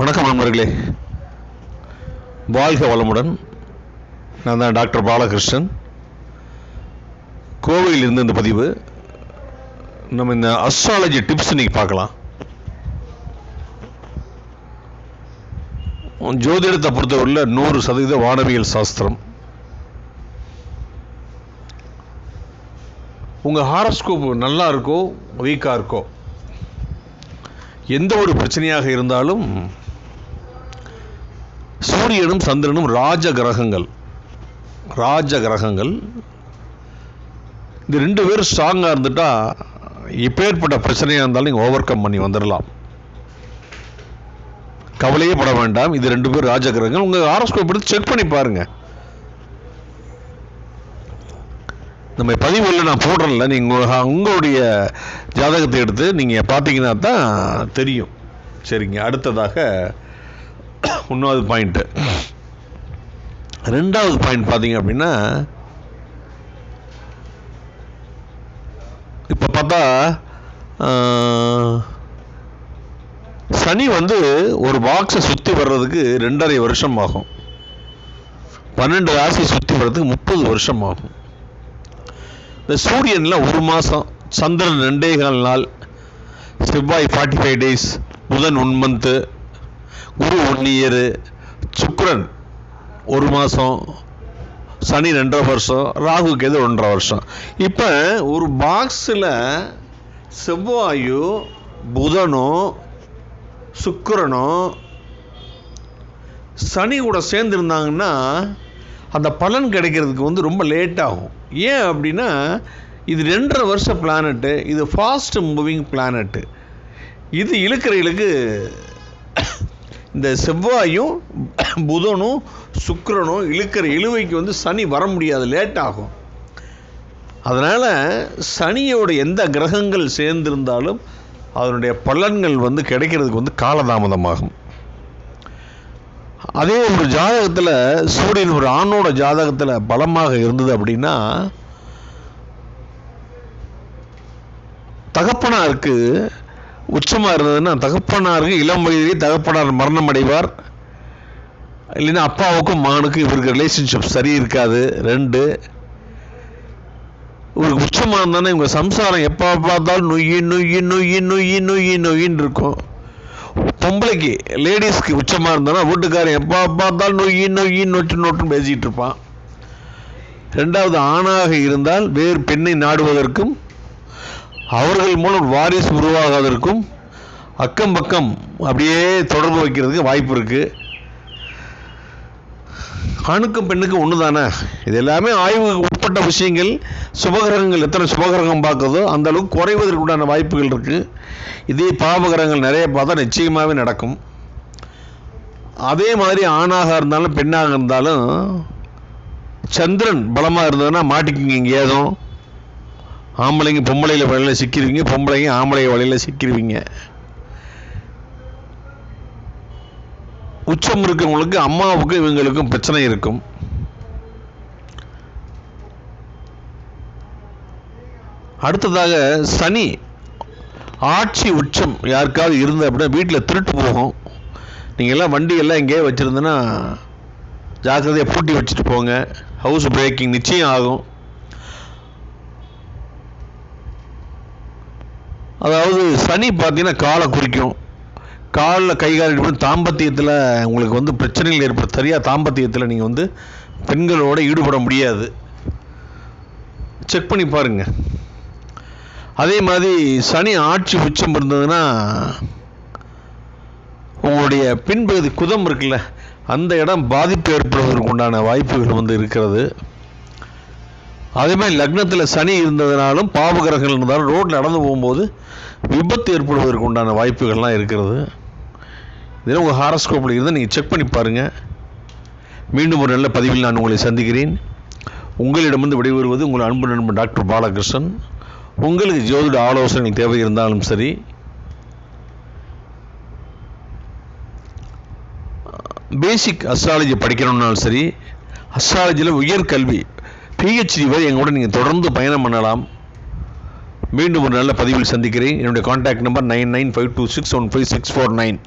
வணக்கம் நண்பர்களே வாழ்க வளமுடன். நான் தான் டாக்டர் பாலகிருஷ்ணன். கோவையிலிருந்து இந்த பதிவு. நம்ம இந்த அஸ்ட்ராலஜி டிப்ஸ் இன்னைக்கு பார்க்கலாம். ஜோதிடத்தை பொறுத்தவரையில் நூறு சதவீத வானவியல் சாஸ்திரம். உங்கள் ஹாரஸ்கோப் நல்லா இருக்கோ வீக்காக இருக்கோ? எந்த ஒரு பிரச்சனையாக இருந்தாலும் சூரியனும் சந்திரனும் ராஜ கிரகங்கள் ராஜ கிரகங்கள் இந்த ரெண்டு பேரும் ஸ்ட்ராங்காக இருந்துட்டால் இப்பேற்பட்ட பிரச்சனையாக இருந்தாலும் நீங்கள் ஓவர் கம் பண்ணி வந்துடலாம் கவலையே பட வேண்டாம். இது ரெண்டு பேர் ராஜ கிரகங்கள் உங்கள் ஆரோஸ்கோப் எடுத்து செக் பண்ணி பாருங்கள் நம்ம பதிவில் நான் போடுறேன்ல. நீங்கள் உங்களுடைய ஜாதகத்தை எடுத்து நீங்கள் பார்த்தீங்கன்னா தான் தெரியும். சரிங்க. அடுத்ததாக ஒன்றாவது பாயிண்ட்டு ரெண்டாவது பாயிண்ட் பார்த்தீங்க அப்படின்னா இப்போ பார்த்தா சனி வந்து ஒரு பாக்ஸை சுற்றி வர்றதுக்கு ரெண்டரை வருஷம் ஆகும். பன்னெண்டு ராசி சுற்றி வர்றதுக்கு முப்பது வருஷம் ஆகும். இந்த சூரியனில் ஒரு மாதம் சந்திரன் ரெண்டே கால் நாள் செவ்வாய் ஃபார்ட்டி ஃபைவ் டேஸ் புதன் ஒன் மந்த்து குரு ஒன் இயரு சுக்ரன் ஒரு மாதம் சனி ரெண்டரை வருஷம். ராகு கேது ஒன்றரை வருஷம். இப்போ ஒரு பாக்ஸில் செவ்வாயும் புதனும் சுக்கரனும் சனி கூட சேர்ந்துருந்தாங்கன்னா அந்த பலன் கிடைக்கிறதுக்கு வந்து ரொம்ப லேட் ஆகும். ஏன் அப்படின்னா இது ரெண்டரை வருஷ பிளானட்டு இது ஃபாஸ்ட் மூவிங் பிளானட்டு இது இழுக்கிற இழுக்கு இந்த செவ்வாயும் புதனும் சுக்கரனும் இழுக்கிற இழுவைக்கு வந்து சனி வர முடியாது லேட் ஆகும். அதனால் சனியோட எந்த கிரகங்கள் சேர்ந்திருந்தாலும் அதனுடைய பலன்கள் வந்து கிடைக்கிறதுக்கு வந்து காலதாமதமாகும். அதே ஒரு ஜாதகத்தில் சூரியன் ஒரு ஆணோட ஜாதகத்தில் பலமாக இருந்தது அப்படின்னா தகப்பனாருக்கு உச்சமாக இருந்ததுன்னா தகப்பனாருக்கு இளம் வயதிலே தகப்பனார் மரணம் அடைவார். இல்லைன்னா அப்பாவுக்கும் மகனுக்கும் இவருக்கு ரிலேஷன்ஷிப் சரி இருக்காது. ரெண்டு இவருக்கு உச்சமாக இருந்தானே இவங்க சம்சாரம் எப்போ பார்த்தாலும் நொய் நொய் நொய் நொய் நொய் நொய்யின்னு இருக்கும். பொம்பளைக்கு லேடிஸ்க்கு உச்சமாக இருந்தானா வீட்டுக்காரன் எப்போ பார்த்தாலும் நொய் நொய் நொட்டு நொட்டுன்னு பேசிகிட்டு இருப்பான். ரெண்டாவது ஆணாக இருந்தால் வேறு பெண்ணை நாடுவதற்கும் அவர்கள் மூலம் வாரிசு உருவாகாதற்கும் அக்கம் பக்கம் அப்படியே தொடர்பு வைக்கிறதுக்கு வாய்ப்பு இருக்குது ஆணுக்கும் பெண்ணுக்கும் ஒன்று தானே இது எல்லாமே ஆய்வுக்கு உட்பட்ட விஷயங்கள். சுபகிரகங்கள் எத்தனை சுபகிரகம் பார்க்குதோ அந்த அளவுக்கு குறைவதற்குண்டான வாய்ப்புகள் இருக்குது இதே பாவகிரகங்கள் நிறைய பார்த்தா நிச்சயமாகவே நடக்கும். அதே மாதிரி ஆணாக இருந்தாலும் பெண்ணாக இருந்தாலும் சந்திரன் பலமாக இருந்ததுன்னா மாட்டிக்கிங்க எங்கேயாதும் ஆம்பளைங்க பொம்பளையில் வழியில் சிக்கிருவீங்க பொம்பளைங்க ஆம்பளை வழியில் சிக்கிருவீங்க. உச்சம் இருக்கவங்களுக்கு அம்மாவுக்கும் இவங்களுக்கும் பிரச்சனை இருக்கும். அடுத்ததாக சனி ஆட்சி உச்சம் யாருக்காவது இருந்த அப்படின்னா வீட்டில் திருட்டு போகும். நீங்கள் எல்லாம் வண்டியெல்லாம் எங்கேயே வச்சுருந்தேன்னா ஜாக்கிரதையாக பூட்டி வச்சுட்டு போங்க. ஹவுஸ் பிரேக்கிங் நிச்சயம் ஆகும். அதாவது சனி பார்த்தீங்கன்னா காலை குறிக்கும். காலில் கை கால் தாம்பத்தியத்தில் உங்களுக்கு வந்து பிரச்சனைகள் ஏற்படும். சரியாக தாம்பத்தியத்தில் நீங்கள் வந்து பெண்களோட ஈடுபட முடியாது. செக் பண்ணி பாருங்க. அதே மாதிரி சனி ஆட்சி உச்சம் இருந்ததுன்னா உங்களுடைய பின்பகுதி குதம் இருக்குல்ல அந்த இடம் பாதிப்பு ஏற்படுவதற்கு உண்டான வாய்ப்புகள் வந்து இருக்கிறது. அதே மாதிரி லக்னத்தில் சனி இருந்ததுனாலும் பாவகிரகங்கள் இருந்தாலும் ரோட்டில் நடந்து போகும்போது விபத்து ஏற்படுவதற்கு உண்டான வாய்ப்புகள்லாம் இருக்கிறது. இதெல்லாம் உங்கள் ஹாரஸ்கோப்பில் இருந்தால் நீங்கள் செக் பண்ணி பாருங்கள் மீண்டும் ஒரு நல்ல பதிவில் நான் உங்களை சந்திக்கிறேன். உங்களிடமிருந்து விடைபெறுவது உங்கள் அன்பு நண்பன் டாக்டர் பாலகிருஷ்ணன். உங்களுக்கு ஜோதிட ஆலோசனைகள் தேவை இருந்தாலும் சரி. பேசிக் அஸ்ட்ராலஜி படிக்கணும்னாலும் சரி. அஸ்ட்ராலஜியில் உயர்கல்வி பிஹெச்டி வரை எங்களோட நீங்கள் தொடர்ந்து பயணம் பண்ணலாம். மீண்டும் ஒரு நல்ல பதிவில் சந்திக்கிறேன். என்னுடைய contact number nine nine five two six one five six four nine